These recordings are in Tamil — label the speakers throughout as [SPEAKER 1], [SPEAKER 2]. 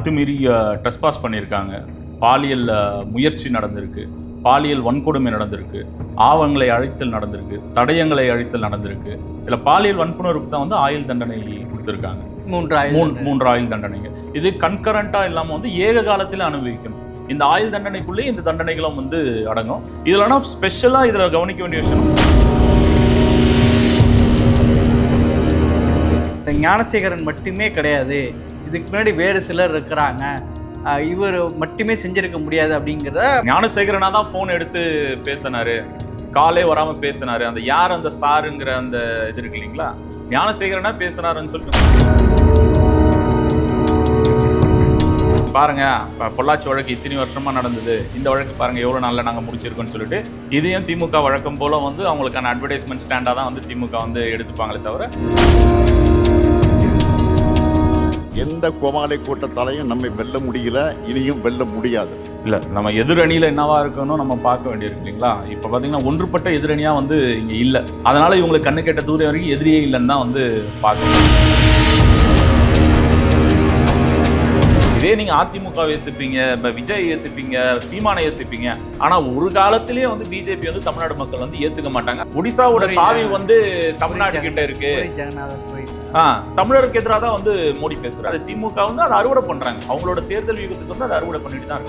[SPEAKER 1] அத்துமீறி ட்ரெஸ்பாஸ் பண்ணியிருக்காங்க. பாலியல் முயற்சி நடந்திருக்கு. பாலியல் வன்கொடுமை நடந்திருக்கு. ஆவங்களை அழைத்தல் நடந்திருக்கு. தடயங்களை அழித்தல் நடந்திருக்கு. இதில் பாலியல் வன்புணர்வுக்கு தான் வந்து ஆயுள் தண்டனை கொடுத்துருக்காங்க.
[SPEAKER 2] மூன்று
[SPEAKER 1] மூன்று ஆயுள் தண்டனைங்க. இது கன்கரண்டா இல்லாம வந்து ஏக காலத்துல அனுபவிக்கணும். இந்த ஆயுள் தண்டனைக்குள்ளே இந்த தண்டனைகளும் வந்து அடங்கும். இதுலனா ஸ்பெஷலா இதுல கவனிக்க வேண்டிய விஷயம்
[SPEAKER 2] இந்த ஞானசேகரன் மட்டுமே கிடையாது. இதுக்கு முன்னாடி வேறு சிலர் இருக்கிறாங்க. இவர் மட்டுமே செஞ்சிருக்க முடியாது அப்படிங்கிறத
[SPEAKER 1] ஞானசேகரனா தான் ஃபோன் எடுத்து பேசினாரு. காலே வராமல் பேசினாரு. அந்த யார் அந்த சாருங்கிற அந்த இது இருக்கு இல்லைங்களா? ஞானசேகரனா பேசினாருன்னு சொல்லிட்டு பாருங்க பொள்ளாச்சி வழக்கு இத்தனை வருஷமா நடந்தது. இந்த வழக்கு பாருங்க எவ்வளோ நாளில் நாங்கள் முடிச்சிருக்கோம்னு சொல்லிட்டு இதையும் திமுக வழக்கம் போல வந்து அவங்களுக்கான அட்வர்டைஸ்மெண்ட் ஸ்டாண்டாக தான் வந்து திமுக வந்து எடுத்துப்பாங்களே தவிர
[SPEAKER 3] எந்த கோமாளி கூட்டத்தாலையும் நம்மை வெல்ல முடியல இனியும் வெல்ல முடியாது.
[SPEAKER 1] இல்ல நம்ம எதிரணியில என்னவா இருக்கணும் நம்ம பார்க்க வேண்டியிருக்கு இல்லைங்களா? இப்ப பாத்தீங்கன்னா ஒன்றுபட்ட எதிரணியா வந்து இங்க இல்ல. அதனால இவங்களுக்கு கண்ணு கேட்ட தூரம் வரைக்கும் எதிரியே இல்லைன்னு தான் வந்து பார்க்கணும். இதே நீங்க அதிமுக ஏத்துப்பீங்க இப்ப விஜய் ஏத்துப்பீங்க சீமானை ஏத்துப்பீங்க. ஆனா ஒரு காலத்திலேயே வந்து பிஜேபி வந்து தமிழ்நாடு மக்கள் வந்து ஏத்துக்க மாட்டாங்க. ஒடிசாவோட சாவி வந்து தமிழ்நாடு கிட்ட இருக்கு.
[SPEAKER 2] ஜெகநாதன்.
[SPEAKER 1] தமிழருக்கு எதிராக தான் வந்து மோடி பேசுறாரு. அது திமுக வந்து அதை அறுவடை பண்றாங்க. அவங்களோட தேர்தல் யுகத்துக்கு வந்து அதை அறுவடை பண்ணிட்டு தான்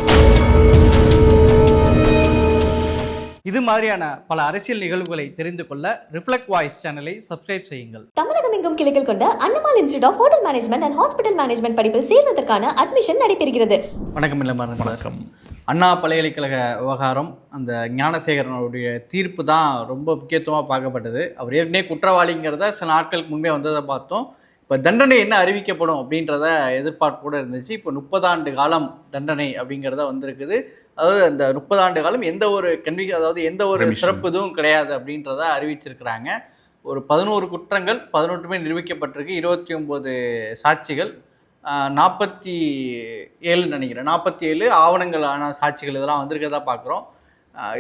[SPEAKER 2] இது மாதிரியான பல அரசியல் நிகழ்வுகளை தெரிந்து கொள்ள ரிஃப்ளெக்ட் வாய்ஸ் சேனலை சப்ஸ்கிரைப் செய்யுங்கள்.
[SPEAKER 4] தமிழகம் எங்கும் கிளைகள் கொண்ட Annamal institute of hotel management and hospital management படிப்பில் சேர்வதற்கான அட்மிஷன் நடைபெறுகிறது.
[SPEAKER 2] வணக்கம் இல்லை
[SPEAKER 1] வணக்கம்.
[SPEAKER 2] அண்ணா பல்கலைக்கழக விவகாரம் அந்த ஞானசேகரனுடைய தீர்ப்பு தான் ரொம்ப முக்கியத்துவமாக பார்க்கப்பட்டது. அவர் ஏற்கனவே குற்றவாளிங்கிறத சில நாட்களுக்கு முன்பே வந்ததை பார்த்தோம். இப்போ தண்டனை என்ன அறிவிக்கப்படும் அப்படின்றத எதிர்பார்ப்போடு இருந்துச்சு. இப்போ முப்பதாண்டு காலம் தண்டனை அப்படிங்கிறத வந்திருக்குது. அதாவது அந்த முப்பதாண்டு காலம் எந்த ஒரு கன்வி அதாவது எந்த ஒரு. சிறப்பு இதுவும் கிடையாது அப்படின்றத அறிவிச்சிருக்கிறாங்க. ஒரு பதினோரு குற்றங்கள் பதினொன்றுமே நிரூபிக்கப்பட்டிருக்கு. இருபத்தி ஒம்பது சாட்சிகள் நாற்பத்தி ஏழு நினைக்கிறேன். நாற்பத்தி ஏழு ஆவணங்களான சாட்சிகள் இதெல்லாம் வந்திருக்கிறதா பார்க்குறோம்.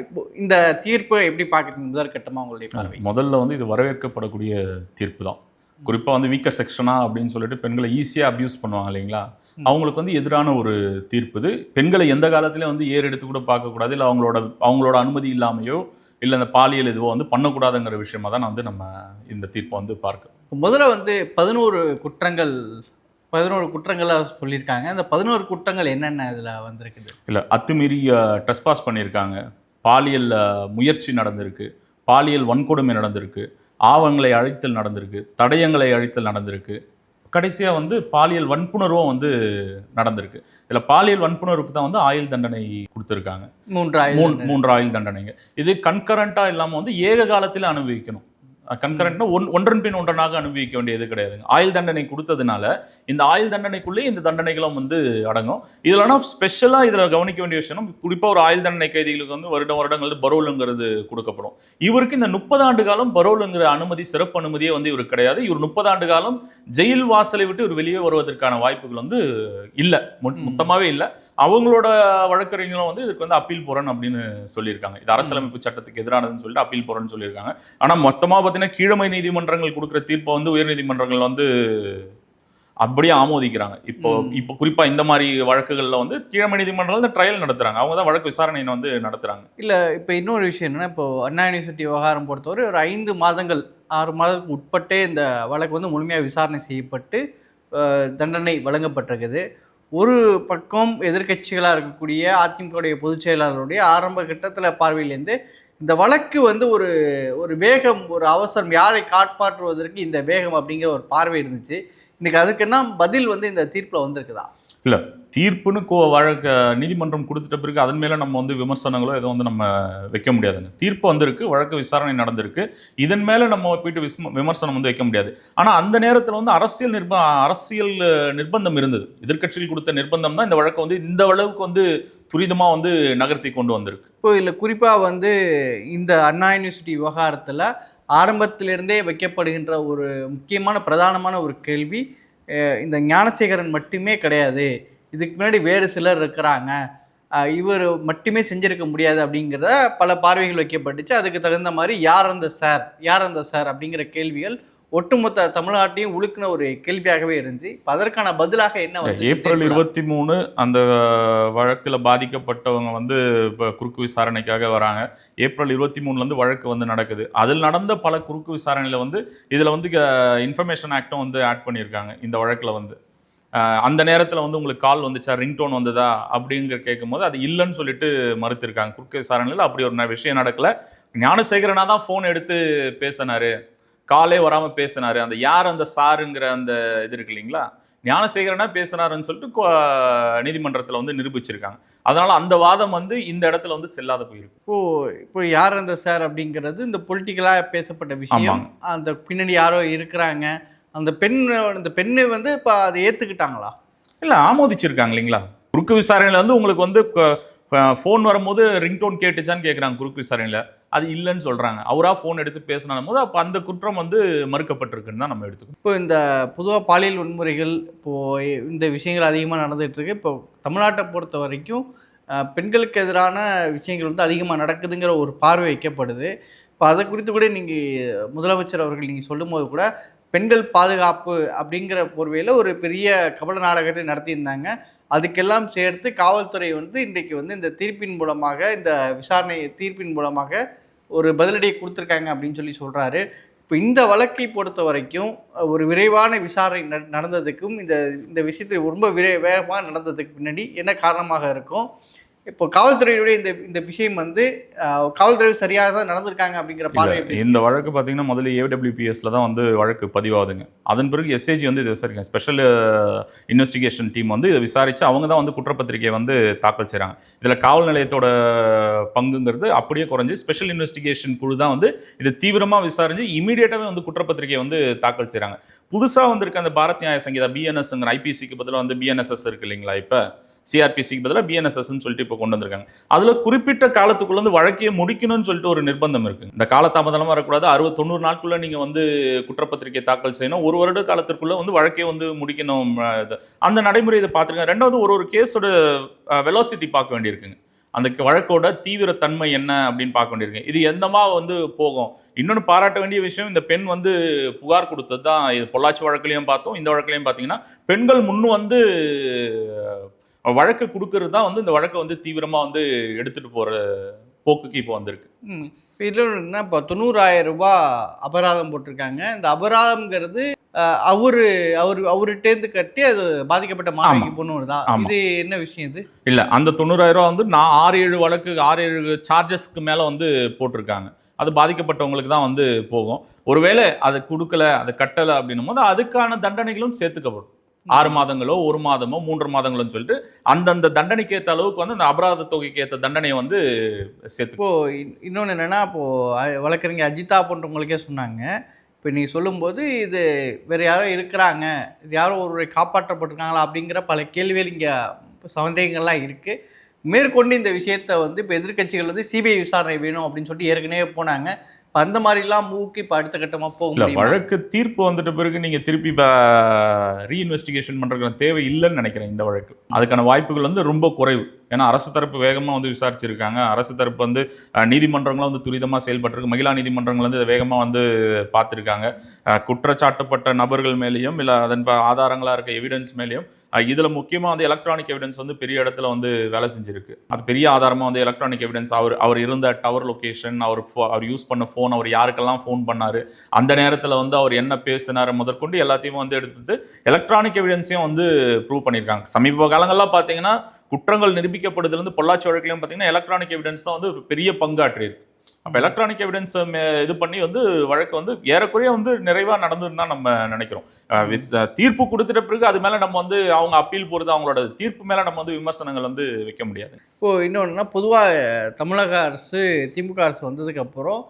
[SPEAKER 2] இப்போ இந்த தீர்ப்பை எப்படி பார்க்குறீங்க? முதற்கட்டமாக உங்களுடைய பார்வை.
[SPEAKER 1] முதல்ல வந்து இது வரவேற்கப்படக்கூடிய தீர்ப்பு தான். குறிப்பா வந்து வீக்கர் செக்ஷனா அப்படின்னு சொல்லிட்டு பெண்களை ஈஸியா அபியூஸ் பண்ணுவாங்க இல்லைங்களா. அவங்களுக்கு வந்து எதிரான ஒரு தீர்ப்பு இது. பெண்களை எந்த காலத்திலயும் வந்து ஏறு எடுத்து கூட பார்க்கக்கூடாது. இல்லை அவங்களோட அவங்களோட அனுமதி இல்லாமையோ இல்லை அந்த பாலியல் இதுவோ வந்து பண்ணக்கூடாதுங்கிற விஷயமா தான் வந்து நம்ம இந்த தீர்ப்பை வந்து பார்க்க
[SPEAKER 2] முதல்ல வந்து பதினோரு குற்றங்கள் பதினோரு குற்றங்களை சொல்லியிருக்காங்க. அந்த பதினோரு குற்றங்கள் என்னென்ன இதில் வந்திருக்குது?
[SPEAKER 1] இல்லை அத்துமீறி ட்ரெஸ்பாஸ் பண்ணியிருக்காங்க. பாலியல் முயற்சி நடந்திருக்கு. பாலியல் வன்கொடுமை நடந்திருக்கு. ஆவங்களை அழித்தல் நடந்திருக்கு. தடயங்களை அழித்தல் நடந்திருக்கு. கடைசியாக வந்து பாலியல் வன்புணர்வும் வந்து நடந்திருக்கு. இதில் பாலியல் வன்புணர்வுக்கு தான் வந்து ஆயுள் தண்டனை கொடுத்துருக்காங்க.
[SPEAKER 2] மூன்று
[SPEAKER 1] மூன்று ஆயுள் தண்டனைங்க. இது கன்கரண்ட்டாக இல்லாமல் வந்து ஏக காலத்தில் அனுபவிக்கணும். கன்கரண்ட்னா ஒன் ஒன்றன் பின் ஒன்றனாக அனுபவிக்க வேண்டியது கிடையாதுங்க ஆயுள் தண்டனை கொடுத்ததுனால இந்த ஆயுள் தண்டனைக்குள்ளே இந்த தண்டனைகளும் வந்து அடங்கும். இதுலனா ஸ்பெஷலாக இதில் கவனிக்க வேண்டிய விஷயம் குறிப்பாக ஒரு ஆயுள் தண்டனை கைதிகளுக்கு வந்து வருடம் வருடங்கள் பரோலுங்கிறது கொடுக்கப்படும். இவருக்கு இந்த முப்பது ஆண்டு காலம் பரோலுங்கிற அனுமதி சிறப்பு அனுமதியே வந்து இவருக்கு கிடையாது. இவர் முப்பது ஆண்டு காலம் ஜெயில் வாசலை விட்டு இவர் வெளியே வருவதற்கான வாய்ப்புகள் வந்து இல்லை. மொத்தமாகவே இல்லை. அவங்களோட வழக்கறிஞரும் வந்து இதுக்கு வந்து அப்பீல் போறேன் அப்படின்னு சொல்லியிருக்காங்க. இது அரசியலமைப்பு சட்டத்துக்கு எதிரானதுன்னு சொல்லிட்டு அப்பீல் போறேன்னு சொல்லியிருக்காங்க. ஆனா மொத்தமா பார்த்தீங்கன்னா கீழமை நீதிமன்றங்கள் கொடுக்குற தீர்ப்பை வந்து உயர் நீதிமன்றங்கள் வந்து அப்படியே ஆமோதிக்கிறாங்க. இப்போ. இப்போ குறிப்பா இந்த மாதிரி வழக்குகள்ல வந்து கீழமை நீதிமன்றங்கள் வந்து ட்ரையல் நடத்துறாங்க. அவங்க தான் வழக்கு விசாரணை வந்து நடத்துறாங்க.
[SPEAKER 2] இல்லை இப்போ இன்னொரு விஷயம் என்னன்னா இப்போ அண்ணா யூனிவர்சிட்டி விவகாரம் பொறுத்தவரை ஒரு ஐந்து மாதங்கள் ஆறு மாதத்துக்கு உட்பட்டே இந்த வழக்கு வந்து முழுமையாக விசாரணை செய்யப்பட்டு தண்டனை வழங்கப்பட்டிருக்குது. ஒரு பக்கம் எதிர்க்கட்சிகளாக இருக்கக்கூடிய அதிமுகவுடைய பொதுச் செயலாளருடைய ஆரம்ப கட்டத்தில் பார்வையிலேருந்து இந்த வழக்கு வந்து ஒரு ஒரு வேகம் ஒரு அவசரம் யாரை காட்பாற்றுவதற்கு இந்த வேகம் அப்படிங்கிற ஒரு பார்வை இருந்துச்சு. இன்றைக்கி அதுக்குன்னா பதில் வந்து இந்த தீர்ப்பில் வந்திருக்குதா?
[SPEAKER 1] இல்லை தீர்ப்புன்னு கோ வழக்க நீதிமன்றம் கொடுத்துட்ட பிறகு அதன் மேலே நம்ம வந்து விமர்சனங்களோ எதுவும் வந்து நம்ம வைக்க முடியாதுங்க. தீர்ப்பு வந்திருக்கு வழக்கு விசாரணை நடந்திருக்கு. இதன் மேலே நம்ம போயிட்டு விஸ்ம- விமர்சனம் வந்து வைக்க முடியாது. ஆனால் அந்த நேரத்தில் வந்து அரசியல் நிர்ப அரசியல் நிர்பந்தம் இருந்தது. எதிர்கட்சியில் கொடுத்த நிர்பந்தம் தான் இந்த வழக்கை வந்து இந்த அளவுக்கு வந்து துரிதமாக வந்து நகர்த்தி கொண்டு வந்திருக்கு.
[SPEAKER 2] இப்போ இல்லை குறிப்பாக வந்து இந்த அண்ணா யூனிவர்சிட்டி விவகாரத்தில் ஆரம்பத்திலிருந்தே வைக்கப்படுகின்ற ஒரு முக்கியமான பிரதானமான ஒரு கேள்வி இந்த ஞானசேகரன் மட்டுமே கிடையாது. இதுக்கு முன்னாடி வேறு சிலர் இருக்கிறாங்க. இவர் மட்டுமே செஞ்சிருக்க முடியாது அப்படிங்கிறத பல பார்வைகள் வைக்கப்பட்டுச்சு. அதுக்கு தகுந்த மாதிரி யார் அந்த சார்? யார் அந்த சார்? அப்படிங்கிற கேள்விகள் ஒட்டுமொத்த தமிழ்நாட்டையும் உழுக்கின ஒரு கேள்வியாகவே இருந்துச்சு. இப்ப அதற்கான பதிலாக என்ன
[SPEAKER 1] ஏப்ரல் இருபத்தி மூணு அந்த வழக்கில் பாதிக்கப்பட்டவங்க வந்து இப்போ குறுக்கு விசாரணைக்காக வராங்க. ஏப்ரல் இருபத்தி மூணுலேருந்து வழக்கு வந்து நடக்குது. அதில் நடந்த பல குறுக்கு விசாரணையில் வந்து இதில் வந்து இன்ஃபர்மேஷன் ஆக்டும் வந்து ஆட் பண்ணியிருக்காங்க இந்த வழக்கில் வந்து. அந்த நேரத்தில் வந்து உங்களுக்கு கால் வந்துச்சா ரிங்டோன் வந்ததா அப்படிங்கிற கேட்கும்போது அது இல்லைன்னு சொல்லிட்டு மறுத்திருக்காங்க. குறுக்கு விசாரணையில் அப்படி ஒரு விஷயம் நடக்கல. ஞானசேகரனா தான் ஃபோன் எடுத்து பேசினாரு. காலே வராமல் பேசினாரு. அந்த யார் அந்த சாருங்கிற அந்த இது இருக்கு இல்லைங்களா? ஞானசேகரனா பேசினாருன்னு சொல்லிட்டு நீதிமன்றத்துல வந்து நிரூபிச்சிருக்காங்க. அதனால அந்த வாதம் வந்து இந்த இடத்துல வந்து செல்லாத போயிருக்கு.
[SPEAKER 2] இப்போ இப்போ யார் அந்த சார் அப்படிங்கிறது இந்த பொலிட்டிக்கலா பேசப்பட்ட விஷயம். அந்த பின்னாடி யாரோ இருக்கிறாங்க. அந்த பெண் அந்த பெண்ணு வந்து இப்போ அதை ஏத்துக்கிட்டாங்களா?
[SPEAKER 1] இல்ல ஆமோதிச்சிருக்காங்க இல்லைங்களா? குறுக்கு விசாரணையில வந்து உங்களுக்கு வந்து ஃபோன் வரும்போது ரிங்டோன் கேட்டுச்சான்னு கேட்குறாங்க குறுக்கு விசாரணையில. அது இல்லைன்னு சொல்கிறாங்க அவராக ஃபோன் எடுத்து பேசினாலும் போது அப்போ அந்த குற்றம் வந்து மறுக்கப்பட்டிருக்குன்னு தான் நம்ம எடுத்துக்கணும்.
[SPEAKER 2] இப்போ இந்த பொதுவாக பாலியல் வன்முறைகள் இப்போது இந்த விஷயங்கள் அதிகமாக நடந்துகிட்ருக்கு இப்போ தமிழ்நாட்டை பொறுத்த வரைக்கும் பெண்களுக்கு எதிரான விஷயங்கள் வந்து அதிகமாக நடக்குதுங்கிற ஒரு பார்வை வைக்கப்படுது. இப்போ அதை குறித்து கூட நீங்கள் முதலமைச்சர் அவர்கள் நீங்கள் சொல்லும்போது கூட பெண்கள் பாதுகாப்பு அப்படிங்கிற போர்வையில் ஒரு பெரிய கபல நாடகத்தை நடத்தியிருந்தாங்க. அதுக்கெல்லாம் சேர்த்து காவல்துறை வந்து இன்றைக்கு வந்து இந்த தீர்ப்பின் மூலமாக இந்த விசாரணை தீர்ப்பின் மூலமாக ஒரு பதிலடியை கொடுத்துருக்காங்க அப்படின்னு சொல்லி சொல்கிறாரு இப்போ இந்த வழக்கை பொறுத்த வரைக்கும் ஒரு விரைவான விசாரணை நட- நடந்ததுக்கும் இந்த இந்த விஷயத்தில் ரொம்ப விரை வேகமாக நடந்ததுக்கு பின்னாடி என்ன காரணமாக இருக்கும்? இப்போ காவல்துறையுடைய இந்த இந்த விஷயம் வந்து காவல்துறை சரியாக தான் நடந்திருக்காங்க அப்படிங்கிற பார்வை
[SPEAKER 1] இந்த வழக்கு பார்த்தீங்கன்னா முதல்ல ஏடபிள்யூபிஎஸ்ல தான் வந்து வழக்கு பதிவாகுதுங்க. அதன் பிறகு எஸ்ஏஜி வந்து இது விசாரிக்காங்க ஸ்பெஷல் இன்வெஸ்டிகேஷன் டீம் வந்து இதை விசாரிச்சு அவங்க தான் வந்து குற்றப்பத்திரிகையை வந்து தாக்கல் செய்கிறாங்க இதில் காவல் நிலையத்தோட பங்குங்கிறது அப்படியே குறைஞ்சு ஸ்பெஷல் இன்வெஸ்டிகேஷன் குழு தான் வந்து இது தீவிரமாக விசாரிச்சு இமீடியட்டாகவே வந்து குற்றப்பத்திரிகையை வந்து தாக்கல் செய்கிறாங்க புதுசாக வந்திருக்க அந்த பாரத் நியாய சங்கீதா பிஎன்எஸ்ங்கிற ஐபிசிக்கு பதிலாக வந்து பிஎன்எஸ்எஸ் இருக்கு இல்லைங்களா இப்போ? சிஆர்பிசிக்கு பதிலாக பிஎன்எஸ்எஸ்ன்னு சொல்லிட்டு இப்போ கொண்டு வந்திருக்காங்க. அதில் குறிப்பிட்ட காலத்துக்குள்ள வந்து வழக்கையை முடிக்கணும்னு சொல்லிட்டு ஒரு நிர்பந்தம் இருக்குது இந்த காலதாமதமாக வரக்கூடாது. அறுபது தொண்ணூறு நாட்குள்ள நீங்கள் வந்து குற்றப்பத்திரிகை தாக்கல் செய்யணும். ஒரு வருட காலத்திற்குள்ளே வந்து வழக்கையே வந்து முடிக்கணும். அந்த நடைமுறை இதை பார்த்துருக்கேன் ரெண்டாவது ஒரு ஒரு கேஸோட வெலாசிட்டி பார்க்க வேண்டியிருக்குங்க. அந்த வழக்கோட தீவிரத்தன்மை என்ன அப்படின்னு பார்க்க வேண்டியிருக்கு இது எந்தமா வந்து போகும்? இன்னொன்று பாராட்ட வேண்டிய விஷயம் இந்த பெண் வந்து புகார் கொடுத்தது தான் இது பொள்ளாச்சி வழக்குலையும் பார்த்தோம். இந்த வழக்குலையும் பார்த்தீங்கன்னா பெண்கள் முன் வந்து வழக்கு கொடுக்கறது தான் வந்து இந்த வழக்கை வந்து தீவிரமாக வந்து எடுத்துட்டு போற போக்குக்கு இப்போ வந்திருக்கு.
[SPEAKER 2] இப்போ இதில் என்ன இப்போ தொண்ணூறாயிரம் ரூபாய் அபராதம் போட்டிருக்காங்க. இந்த அபராதம்ங்கிறது அவரு அவர் அவர்கிட்டேருந்து கட்டி அது பாதிக்கப்பட்ட மாணவிக்கு பொண்ணு வருதா?
[SPEAKER 1] ஆமா.
[SPEAKER 2] இது என்ன விஷயம் இது?
[SPEAKER 1] இல்லை அந்த தொண்ணூறாயிரம் ரூபா வந்து நான் ஆறு ஏழு வழக்கு ஆறு ஏழு சார்ஜஸ்க்கு மேலே வந்து போட்டிருக்காங்க. அது பாதிக்கப்பட்டவங்களுக்கு தான் வந்து போகும். ஒருவேளை அதை கொடுக்கல அதை கட்டலை அப்படின்னும் போது அதுக்கான தண்டனைகளும் சேர்த்துக்கப்படும். ஆறு மாதங்களோ ஒரு மாதமோ மூன்று மாதங்களோன்னு சொல்லிட்டு அந்தந்த தண்டனைக்கு ஏற்ற அளவுக்கு வந்து அந்த அபராத தொகைக்கு ஏற்ற தண்டனையை வந்து சேர்த்து
[SPEAKER 2] இப்போ இன்- இன்னொன்னு என்னன்னா இப்போ அ- வழக்கறிஞர் அஜிதா போன்றவங்களுக்கே சொன்னாங்க. இப்போ நீ சொல்லும்போது இது வேற யாரோ இருக்கிறாங்க இது யாரோ ஒருவரை காப்பாற்றப்பட்டிருக்காங்களா அப்படிங்கிற பல கேள்விகள் இங்கே சந்தேகங்கள்லாம் இருக்கு. மேற்கொண்டு இந்த விஷயத்தை வந்து இப்போ எதிர்க்கட்சிகள் வந்து சிபிஐ விசாரணை வேணும் அப்படின்னு சொல்லிட்டு ஏற்கனவே போனாங்க. இப்போ அந்த மாதிரிலாம் மூக்கு இப்போ அடுத்த கட்டமாக போக
[SPEAKER 1] இல்ல வழக்கு தீர்ப்பு வந்துட்ட பிறகு நீங்க திருப்பி ரீஇன்வெஸ்டிகேஷன் பண்றதுக்கான தேவை இல்லைன்னு நினைக்கிறேன் இந்த வழக்கு. அதுக்கான வாய்ப்புகள் வந்து ரொம்ப குறைவு. ஏன்னா அரசு தரப்பு வேகமாக வந்து விசாரிச்சிருக்காங்க. அரசு தரப்பு வந்து நீதிமன்றங்களும் வந்து துரிதமாக செயல்பட்டிருக்கு. மகிழா நீதிமன்றங்கள் வந்து இதை வேகமாக வந்து பார்த்துருக்காங்க. குற்றச்சாட்டப்பட்ட நபர்கள் மேலேயும் இல்லை அதன் ஆதாரங்களாக இருக்க எவிடன்ஸ் மேலேயும் இதில் முக்கியமாக வந்து எலக்ட்ரானிக் எவிடன்ஸ் வந்து பெரிய இடத்துல வந்து வேலை செஞ்சிருக்கு. அது பெரிய ஆதாரமாக வந்து எலக்ட்ரானிக் எவிடன்ஸ் அவர் அவர் இருந்த டவர் லொக்கேஷன் அவர் அவர் யூஸ் பண்ண ஃபோன் அவர் யாருக்கெல்லாம் ஃபோன் பண்ணார் அந்த நேரத்தில் வந்து அவர் என்ன பேசினார் முதற்கொண்டு எல்லாத்தையும் வந்து எடுத்துட்டு எலக்ட்ரானிக் எவிடன்ஸையும் வந்து ப்ரூவ் பண்ணியிருக்காங்க சமீப காலங்கள்லாம் பார்த்தீங்கன்னா குற்றங்கள் நிரூபிக்கப்படுதுலேருந்து பொள்ளாச்சி வழக்குலையும் பார்த்தீங்கன்னா எலக்ட்ரானிக் எவிடன்ஸ் தான் வந்து ஒரு பெரிய பங்காற்றியிருக்கு அப்போ எலக்ட்ரானிக் எவிடன்ஸ் இது பண்ணி வந்து வழக்கு வந்து ஏறக்குறைய வந்து நிறைவாக நடந்ததுன்னு தான் நம்ம நினைக்கிறோம். தீர்ப்பு கொடுத்துட்ட பிறகு அது மேலே நம்ம வந்து அவங்க அப்பீல் போகிறது அவங்களோட தீர்ப்பு மேலே நம்ம வந்து விமர்சனங்கள் வந்து வைக்க முடியாது.
[SPEAKER 2] இப்போது இன்னொன்றுனா பொதுவாக தமிழக அரசு திமுக அரசு வந்ததுக்கப்புறம்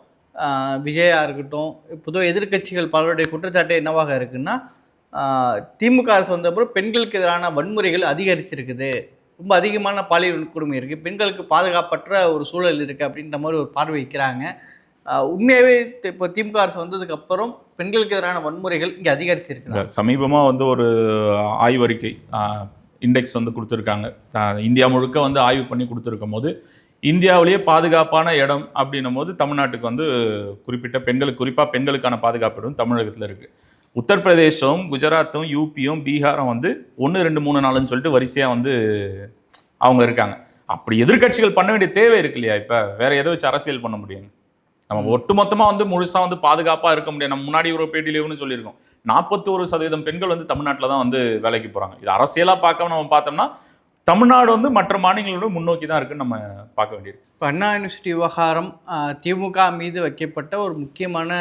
[SPEAKER 2] விஜயா இருக்கட்டும் பொதுவாக எதிர்க்கட்சிகள் பலருடைய குற்றச்சாட்டு என்னவாக இருக்குன்னா திமுக அரசு வந்தப்பறம் பெண்களுக்கு எதிரான வன்முறைகள் அதிகரிச்சிருக்குது. ரொம்ப அதிகமான பாலியல் வன்கொடுமை இருக்குது பெண்களுக்கு பாதுகாப்பற்ற ஒரு சூழல் இருக்குது அப்படின்ற மாதிரி ஒரு பார்வை வைக்கிறாங்க. உண்மையாகவே இப்போ திமுக அரசு வந்ததுக்கப்புறம் பெண்களுக்கு எதிரான வன்முறைகள் இங்கே அதிகரிச்சிருக்கு
[SPEAKER 1] சமீபமாக வந்து ஒரு ஆய்வறிக்கை இண்டெக்ஸ் வந்து கொடுத்துருக்காங்க. இந்தியா முழுக்க வந்து ஆய்வு பண்ணி கொடுத்துருக்கும் போது இந்தியாவிலேயே பாதுகாப்பான இடம் அப்படின்னும் போது தமிழ்நாட்டுக்கு வந்து குறிப்பிட்ட பெண்களுக்கு குறிப்பாக பெண்களுக்கான பாதுகாப்பு இடம் தமிழகத்தில் இருக்குது உத்தரப்பிரதேசம் குஜராத்தும் யூபியும் பீகாரும் வந்து ஒன்று ரெண்டு மூணு நாலுன்னு சொல்லிட்டு வரிசையாக வந்து அவங்க இருக்காங்க. அப்படி எதிர்க்கட்சிகள் பண்ண வேண்டிய தேவை இருக்கு இல்லையா? இப்போ வேற எதை வச்சு அரசியல் பண்ண முடியும்? நம்ம ஒட்டுமொத்தமா வந்து முழுசாக வந்து பாதுகாப்பாக இருக்க முடியாது. நம்ம முன்னாடி ஒரு பேட்டியிலேயும் சொல்லியிருக்கோம். நாற்பத்தோரு சதவீதம் பெண்கள் வந்து தமிழ்நாட்டில் தான் வந்து வேலைக்கு போகிறாங்க இது அரசியலாக பார்க்காம நம்ம பார்த்தோம்னா தமிழ்நாடு வந்து மற்ற மாநிலங்களோட முன்னோக்கி தான் இருக்குன்னு நம்ம பார்க்க வேண்டியிருக்கு.
[SPEAKER 2] இப்போ அண்ணா யூனிவர்சிட்டி விவகாரம் திமுக மீது வைக்கப்பட்ட ஒரு முக்கியமான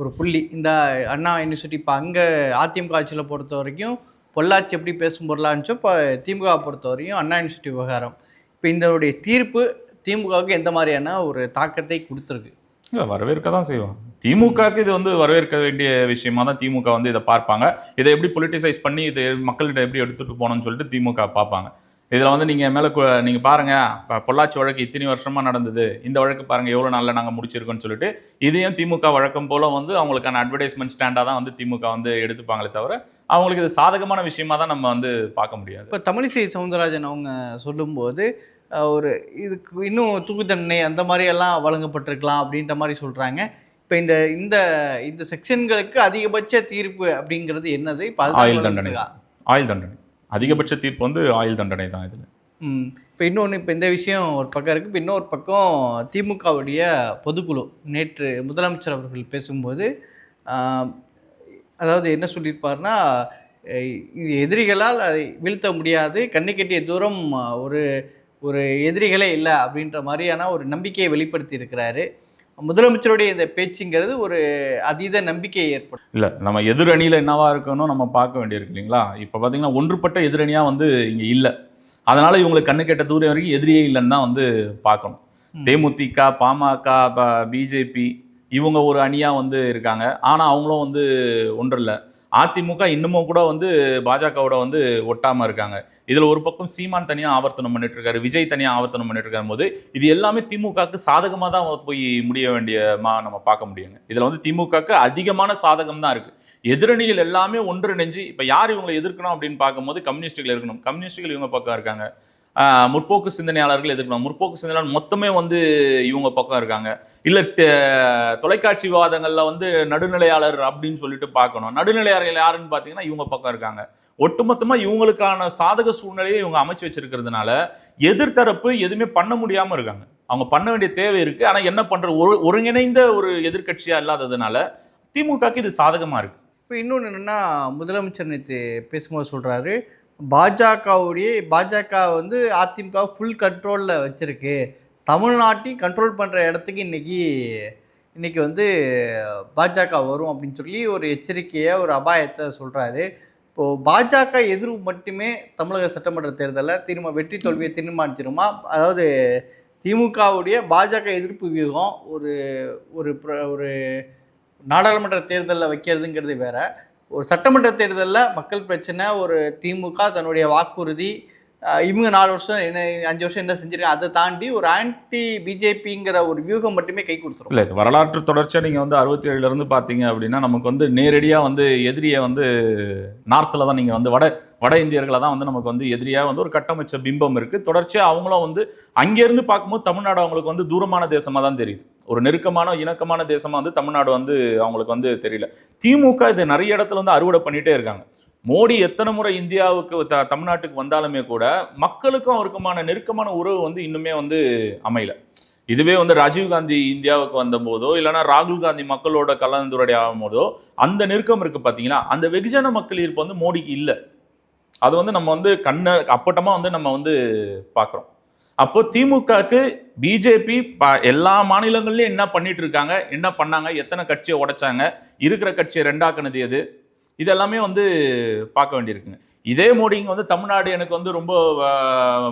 [SPEAKER 2] ஒரு புள்ளி. இந்த அண்ணா யூனிவர்சிட்டி இப்போ அங்கே அதிமுக ஆட்சியில் பொறுத்த வரைக்கும் பொள்ளாச்சி எப்படி பேசும் பொருளாச்சோ இப்போ திமுக பொறுத்த வரையும் அண்ணா யூனிவர்சிட்டி விவகாரம். இப்போ இதனுடைய தீர்ப்பு திமுகவுக்கு எந்த மாதிரியான ஒரு தாக்கத்தை கொடுத்துருக்கு?
[SPEAKER 1] இல்லை வரவேற்க தான் செய்வோம். திமுகக்கு இது வந்து வரவேற்க வேண்டிய விஷயமா தான் திமுக வந்து இதை பார்ப்பாங்க. இதை எப்படி பொலிட்டிசைஸ் பண்ணி இது மக்கள்கிட்ட எப்படி எடுத்துகிட்டு போகணும்னு சொல்லிட்டு திமுக பார்ப்பாங்க. இதில் வந்து நீங்கள் மேலே நீங்கள் பாருங்க இப்போ பொள்ளாச்சி வழக்கு இத்தனை வருஷமா நடந்தது. இந்த வழக்கு பாருங்க எவ்வளோ நாளில் நாங்கள் முடிச்சிருக்கோம்னு சொல்லிட்டு இதையும் திமுக வழக்கம் போல வந்து அவங்களுக்கான அட்வர்டைஸ்மெண்ட் ஸ்டாண்டாக தான் வந்து திமுக வந்து எடுத்துப்பாங்களே தவிர அவங்களுக்கு இது சாதகமான விஷயமா தான் நம்ம வந்து பார்க்க முடியாது.
[SPEAKER 2] இப்போ தமிழிசை சவுந்தரராஜன் அவங்க சொல்லும்போது ஒரு இதுக்கு இன்னும் தூக்கு தண்டனை அந்த மாதிரி எல்லாம் வழங்கப்பட்டிருக்கலாம் அப்படின்ற மாதிரி சொல்கிறாங்க இப்போ இந்த இந்த இந்த செக்ஷன்களுக்கு அதிகபட்ச தீர்ப்பு அப்படிங்கிறது என்னது? இப்போ
[SPEAKER 1] ஆயுள் தண்டனை. ஆயுள் தண்டனை. அதிகபட்ச தீர்ப்பு வந்து ஆயுள் தண்டனை தான் இதில்.
[SPEAKER 2] இப்போ இன்னொன்று இப்போ இந்த விஷயம் ஒரு பக்கம் இருக்குது இப்போ இன்னொரு பக்கம் திமுகவுடைய பொதுக்குழு நேற்று முதலமைச்சர் அவர்கள் பேசும்போது அதாவது என்ன சொல்லியிருப்பார்னா இது எதிரிகளால் அதை வீழ்த்த முடியாது. கண்ணு தூரம் ஒரு ஒரு எதிரிகளே இல்லை அப்படின்ற மாதிரியான ஒரு நம்பிக்கையை வெளிப்படுத்தி இருக்கிறாரு முதலமைச்சருடைய இந்த பேச்சுங்கிறது ஒரு அதீத நம்பிக்கையை ஏற்படும்
[SPEAKER 1] இல்ல நம்ம எதிரணியில என்னவா இருக்கணும் நம்ம பார்க்க வேண்டியிருக்கு இல்லைங்களா? இப்போ பார்த்தீங்கன்னா ஒன்றுபட்ட எதிரணியா வந்து இங்க இல்ல. அதனால இவங்களுக்கு கண்ணு கெட்ட தூரம் வரைக்கும் எதிரியே இல்லைன்னு தான் வந்து பார்க்கணும். தேமுதிக பாமக பிஜேபி இவங்க ஒரு அணியா வந்து இருக்காங்க. ஆனா அவங்களும் வந்து ஒன்றும் இல்லை. அதிமுக இன்னமும் கூட வந்து பாஜகவோட வந்து ஒட்டாமல் இருக்காங்க. இதில் ஒரு பக்கம் சீமான் தனியாக ஆவர்த்தனம் பண்ணிட்டு இருக்காரு விஜய் தனியாக ஆவர்த்தனம் பண்ணிட்டு இருக்காரு போது இது எல்லாமே திமுகவுக்கு சாதகமாக தான் போய் முடிய வேண்டியமா நம்ம பார்க்க முடியுங்க. இதில் வந்து திமுகவுக்கு அதிகமான சாதகம் தான் இருக்கு. எதிரணிகள் எல்லாமே ஒன்றெணைஞ்சு இப்போ யார் இவங்களை எதிர்க்கணும் அப்படின்னு பார்க்கும்போது கம்யூனிஸ்டுகள் இருக்கணும். கம்யூனிஸ்டுகள் இவங்க பக்கம் இருக்காங்க. முற்போக்கு சிந்தனையாளர்கள் எதிர்க்கணும். முற்போக்கு சிந்தனையாளர் மொத்தமே வந்து இவங்க பக்கம் இருக்காங்க. இல்ல தொலைக்காட்சி விவாதங்கள்ல வந்து நடுநிலையாளர் அப்படின்னு சொல்லிட்டு பார்க்கணும். நடுநிலையாளர்கள் யாருன்னு பார்த்தீங்கன்னா இவங்க பக்கம் இருக்காங்க. ஒட்டுமொத்தமா இவங்களுக்கான சாதக சூழ்நிலையை இவங்க அமைச்சு வச்சிருக்கிறதுனால எதிர்த்தரப்பு எதுவுமே பண்ண முடியாம இருக்காங்க. அவங்க பண்ண வேண்டிய தேவை இருக்கு. ஆனா என்ன பண்ற ஒரு ஒருங்கிணைந்த ஒரு எதிர்க்கட்சியா இல்லாததுனால திமுகக்கு இது சாதகமா இருக்கு.
[SPEAKER 2] இப்போ இன்னொன்று என்னென்னா முதலமைச்சர் நேற்று பேசும்போது சொல்கிறாரு பாஜகவுடைய பாஜக வந்து அதிமுக ஃபுல் கண்ட்ரோலில் வச்சுருக்கு. தமிழ்நாட்டையும் கண்ட்ரோல் பண்ணுற இடத்துக்கு இன்றைக்கி இன்றைக்கி வந்து பாஜக வரும் அப்படின்னு சொல்லி ஒரு எச்சரிக்கையை ஒரு அபாயத்தை சொல்கிறாரு இப்போது பாஜக எதிர்வு மட்டுமே தமிழக சட்டமன்ற தேர்தலில் திரும்ப வெற்றி தோல்வியை தீர்மானிச்சிருமா? அதாவது திமுகவுடைய பாஜக எதிர்ப்பு வியூகம் ஒரு ஒரு ஒரு நாடாளுமன்ற தேர்தலில் வைக்கிறதுங்கிறது வேறு. ஒரு சட்டமன்ற தேர்தலில் மக்கள் பிரச்சனை ஒரு திமுக தன்னுடைய வாக்குறுதி இவங்க நாலு வருஷம் என்ன அஞ்சு வருஷம் என்ன செஞ்சிருக்காங்க அதை தாண்டி ஒரு ஆன்டி பிஜேபிங்கிற ஒரு வியூகம் மட்டுமே கை கொடுத்துரும்.
[SPEAKER 1] இல்லை வரலாற்று தொடர்ச்சியாக நீங்கள் வந்து அறுபத்தி ஏழுலேருந்து பார்த்தீங்க அப்படின்னா நமக்கு வந்து நேரடியாக வந்து எதிரியை வந்து நார்த்தில் தான் நீங்கள் வந்து வட வட இந்தியர்களை தான் வந்து நமக்கு வந்து எதிரியாக வந்து ஒரு கட்டமைச்ச பிம்பம் இருக்குது தொடர்ச்சியாக அவங்களும் வந்து அங்கேருந்து பார்க்கும்போது தமிழ்நாடு அவங்களுக்கு வந்து தூரமான தேசமாக தான் தெரியுது. ஒரு நெருக்கமான இணக்கமான தேசமாக வந்து தமிழ்நாடு வந்து அவங்களுக்கு வந்து தெரியல. திமுக இது நிறைய இடத்துல வந்து அறுவடை பண்ணிகிட்டே இருக்காங்க. மோடி எத்தனை முறை இந்தியாவுக்கு த தமிழ்நாட்டுக்கு வந்தாலுமே கூட மக்களுக்கும் அவருக்குமான நெருக்கமான உறவு வந்து இன்னுமே வந்து அமையல. இதுவே வந்து ராஜீவ் காந்தி இந்தியாவுக்கு வந்த போதோ இல்லைன்னா ராகுல் காந்தி மக்களோட கலந்துரையாடும் போதோ அந்த நெருக்கம் இருக்குது பாத்தீங்களா? அந்த வெகுஜன மக்கள் ஈர்ப்பு வந்து மோடிக்கு இல்லை. அது வந்து நம்ம வந்து கண்ண அப்பட்டமாக வந்து நம்ம வந்து பார்க்குறோம் அப்போ திமுகக்கு பிஜேபி எல்லா மாநிலங்கள்லயும் என்ன பண்ணிட்டு இருக்காங்க என்ன பண்ணாங்க? எத்தனை கட்சியை உடைச்சாங்க? இருக்கிற கட்சியை ரெண்டாக்குனது எது? இதெல்லாமே வந்து பார்க்க வேண்டியிருக்குங்க. இதே மோடிங்க வந்து தமிழ்நாடு எனக்கு வந்து ரொம்ப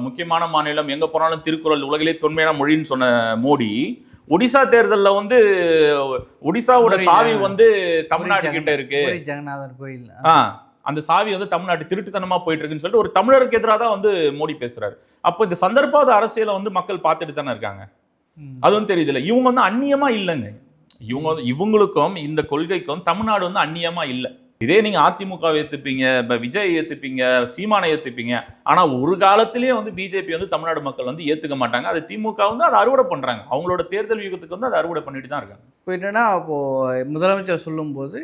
[SPEAKER 1] முக்கியமான மாநிலம். எங்க போனாலும் திருக்குறள் உலகிலே தொன்மையான மொழின்னு சொன்ன மோடி ஒடிசா தேர்தல்ல வந்து ஒடிசாவோட சாவி வந்து தமிழ்நாடு கிட்ட இருக்கு.
[SPEAKER 2] ஜெகநாதர் கோயில்.
[SPEAKER 1] ஆ. அந்த சாவி வந்து தமிழ்நாட்டு திருட்டுத்தனமா போயிட்டு இருக்குன்னு சொல்லிட்டு ஒரு தமிழருக்கு எதிராக தான் வந்து மோடி பேசுறாரு. அப்போ இந்த சந்தர்ப்பாத அரசியலை வந்து மக்கள் பார்த்துட்டு தானே இருக்காங்க?
[SPEAKER 2] ம்.
[SPEAKER 1] அது வந்து தெரியுதுல்ல இவங்க வந்து அந்நியமா இல்லைங்க. இவங்க இவங்களுக்கும் இந்த கொள்கைக்கும் தமிழ்நாடு வந்து அந்நியமா இல்லை. இதே நீங்க அதிமுகவை ஏத்துப்பீங்க இப்ப விஜய் ஏத்துப்பீங்க சீமானை ஏத்துப்பீங்க ஆனா ஒரு காலத்திலேயே வந்து பிஜேபி வந்து தமிழ்நாடு மக்கள் வந்து ஏத்துக்க மாட்டாங்க. அது திமுக வந்து அதை அறுவடை பண்றாங்க. அவங்களோட தேர்தல் வியூகத்துக்கு வந்து அதை அறுவடை பண்ணிட்டு தான் இருக்காங்க.
[SPEAKER 2] இப்போ என்னன்னா இப்போது முதலமைச்சர் சொல்லும்போது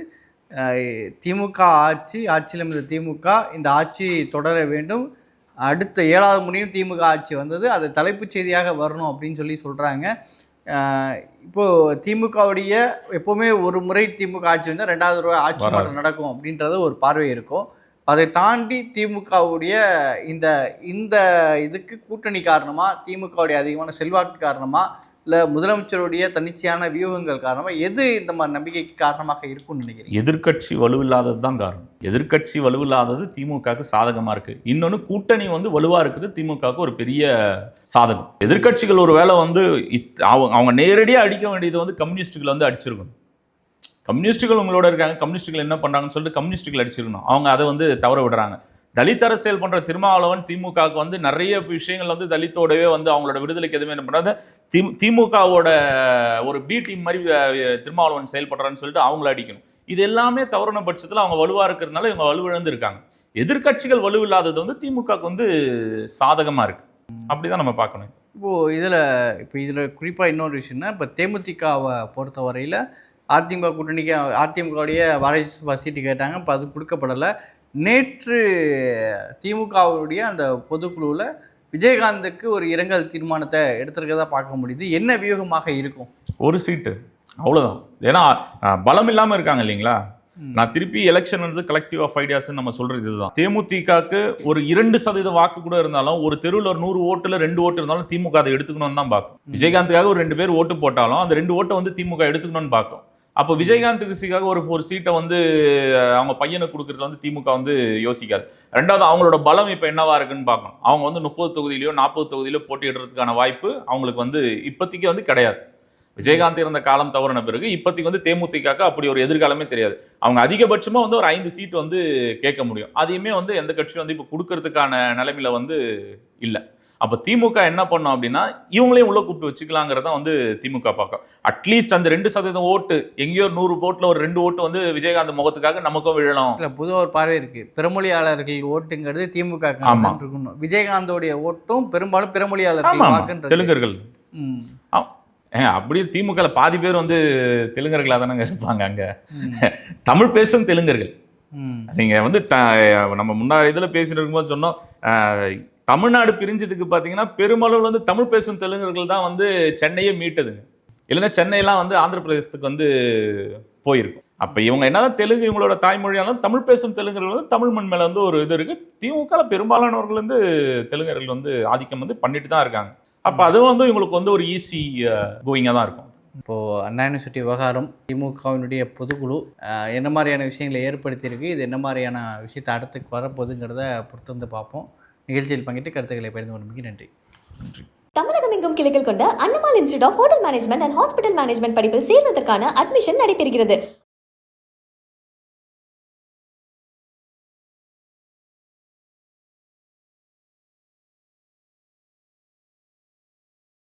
[SPEAKER 2] திமுக ஆட்சி ஆட்சியில் இருந்த திமுக இந்த ஆட்சி தொடர வேண்டும். அடுத்த ஏழாவது முறையும் திமுக ஆட்சி வந்தது. அது தலைப்புச் செய்தியாக வரணும் அப்படின்னு சொல்லி சொல்கிறாங்க இப்போது திமுகவுடைய எப்போவுமே ஒரு முறை திமுக ஆட்சி வந்தால் ரெண்டாவது முறை ஆட்சி. மாற்றம் நடக்கும் அப்படின்றது ஒரு பார்வை இருக்கும். அதை தாண்டி திமுகவுடைய இந்த இந்த இதுக்கு கூட்டணி காரணமா திமுகவுடைய அதிகமான செல்வாக்கு காரணமா இல்லை முதலமைச்சருடைய தன்னிச்சையான வியூகங்கள் காரணமாக எது இந்த மாதிரி நம்பிக்கைக்கு காரணமாக இருக்கும்னு நினைக்கிறேன்
[SPEAKER 1] எதிர்க்கட்சி வலுவில்லாதது தான் காரணம். எதிர்க்கட்சி வலுவில்லாதது திமுகவுக்கு சாதகமாக இருக்குது இன்னொன்று கூட்டணி வந்து வலுவாக இருக்குது திமுகவுக்கு ஒரு பெரிய சாதகம். எதிர்க்கட்சிகள் ஒரு வேலை வந்து இத்- அவங்க அவங்க நேரடியாக அடிக்க வேண்டியது வந்து கம்யூனிஸ்ட்டுகள் வந்து அடிச்சிருக்கணும். கம்யூனிஸ்டுகள் உங்களோட இருக்காங்க கம்யூனிஸ்டுகள் என்ன பண்ணுறாங்கன்னு சொல்லிட்டு கம்யூனிஸ்ட்டுகள் அடிச்சிருக்கணும். அவங்க அதை வந்து தவற விடுறாங்க. தலித் அரசியல் பண்ற திருமாவளவன் திமுகவுக்கு வந்து நிறைய விஷயங்கள் வந்து தலித்தோடவே வந்து அவங்களோட விடுதலைக்கு எதுவுமே என்ன பண்ணாத தி திமுகவோட ஒரு பி டீம் மாதிரி திருமாவளவன் செயல்படுறான்னு சொல்லிட்டு அவங்கள அடிக்கணும். இது எல்லாமே தவறான பட்சத்தில் அவங்க வலுவாக இருக்கிறதுனால இவங்க வலுவிழந்து எதிர்கட்சிகள் எதிர்க்கட்சிகள் வலுவில்லாதது வந்து திமுகவுக்கு வந்து சாதகமாக இருக்கு. அப்படிதான் நம்ம பார்க்கணும்.
[SPEAKER 2] இப்போது இதில் இப்போ இதில் குறிப்பாக இன்னொரு விஷயம்னா இப்போ தேமுதிகவை பொறுத்த வரையில் அதிமுக கூட்டணிக்கு அதிமுகவுடைய வாரிசு சீட்டு கேட்டாங்க இப்போ அது கொடுக்கப்படலை. நேற்று திமுகவுடைய அந்த பொதுக்குழுவில் விஜயகாந்துக்கு ஒரு இரங்கல் தீர்மானத்தை எடுத்திருக்கதா பார்க்க முடியுது. என்ன வியூகமாக இருக்கும்?
[SPEAKER 1] ஒரு சீட்டு. அவ்வளவுதான். ஏன்னா பலம் இல்லாம இருக்காங்க இல்லைங்களா? நான் திருப்பி எலெக்ஷன் வந்து கலெக்டிவ் ஆஃப் ஐடியாஸ் நம்ம சொல்றது இதுதான். தேமுதிகக்கு ஒரு இரண்டு சதவீத வாக்கு கூட இருந்தாலும் ஒரு தெருவில் ஒரு நூறு ஓட்டுல ரெண்டு ஓட்டு இருந்தாலும் திமுக அதை எடுத்துக்கணும்னு தான் பார்க்கும். விஜயகாந்துக்காக ஒரு ரெண்டு பேர் ஓட்டு போட்டாலும் அந்த ரெண்டு ஓட்டை வந்து திமுக எடுத்துக்கணும்னு பார்க்கும். அப்போ விஜயகாந்த் ஒரு ஒரு சீட்டை வந்து அவங்க பையனுக்கு கொடுக்கறதுல வந்து திமுக வந்து யோசிக்காது. ரெண்டாவது அவங்களோட பலம் இப்போ என்னவா இருக்குன்னு பார்க்கணும். அவங்க வந்து முப்பது தொகுதியிலையோ நாற்பது தொகுதியிலோ போட்டியிடுறதுக்கான வாய்ப்பு அவங்களுக்கு வந்து இப்போதைக்கு வந்து கிடையாது. விஜயகாந்த் இருந்த காலம் தவறின பிறகு இப்போதைக்கு வந்து தேமுதிகக்கு அப்படி ஒரு எதிர்காலமே தெரியாது. அவங்க அதிகபட்சமா வந்து ஒரு ஐந்து சீட் வந்து கேட்க முடியும். அதையுமே வந்து எந்த கட்சியும் வந்து இப்போ கொடுக்கறதுக்கான நிலைமையில வந்து இல்லை. அப்போ திமுக என்ன பண்ணும் அப்படின்னா இவங்களையும் உள்ள கூப்பிட்டு வச்சுக்கலாங்கிறத வந்து திமுக பார்க்கும் அட்லீஸ்ட் அந்த ரெண்டு சதவீதம் ஓட்டு எங்கேயோ நூறு ஓட்டுல ஒரு ரெண்டு ஓட்டு வந்து விஜயகாந்த் முகத்துக்காக நமக்கும் விழணும்.
[SPEAKER 2] இல்லை பொதுவாக ஒரு பார்வை இருக்கு. பிறமொழியாளர்கள் ஓட்டுங்கிறது திமுக இருக்கணும். விஜயகாந்தோடைய ஓட்டும் பெரும்பாலும் பிறமொழியாளர்கள்
[SPEAKER 1] தெலுங்கர்கள். அப்படியே திமுகல பாதி பேர் வந்து தெலுங்கர்களா தானங்க இருப்பாங்க அங்க. தமிழ் பேசும் தெலுங்கர்கள்.
[SPEAKER 2] ம்.
[SPEAKER 1] நீங்க வந்து நம்ம முன்னாடி இதுல பேசிட்டு இருக்கும்போது சொன்னோம் தமிழ்நாடு பிரிஞ்சதுக்கு பாத்தீங்கன்னா பெருமளவு வந்து தமிழ் பேசும் தெலுங்கர்கள் தான் வந்து சென்னையே மீட்டதுங்க இல்லைன்னா சென்னையெல்லாம் வந்து ஆந்திர பிரதேசத்துக்கு வந்து போயிருக்கும். அப்ப இவங்க என்னதான் தெலுங்கு இவங்களோட தாய்மொழியாலும் தமிழ் பேசும் தெலுங்கர்கள் வந்து தமிழ் மண் மேல வந்து ஒரு இது இருக்கு. திமுக பெரும்பாலானவர்கள் வந்து தெலுங்கர்கள் வந்து ஆதிக்கம் வந்து பண்ணிட்டு தான் இருக்காங்க. அப்ப அதுவும் வந்து இவங்களுக்கு வந்து ஒரு ஈஸி கோயிங்கா தான் இருக்கும்.
[SPEAKER 2] இப்போது அண்ணா யூனிவர்சிட்டி விவகாரம் திமுகவினுடைய பொதுக்குழு என்ன மாதிரியான விஷயங்களை ஏற்படுத்தியிருக்கு இது என்ன மாதிரியான விஷயத்தை அடுத்து வரப்போகுதுங்கிறத பொறுத்து வந்து பார்ப்போம். நிகழ்ச்சியில் பங்கிட்டு கருத்துக்களை பகிர்ந்து கொண்டமைக்கு நன்றி.
[SPEAKER 4] தமிழகம் எங்கும் கிளைகள் கொண்ட Annamal institute of hotel management and hospital management படிப்பில் சேர்வதற்கான அட்மிஷன் நடைபெறுகிறது.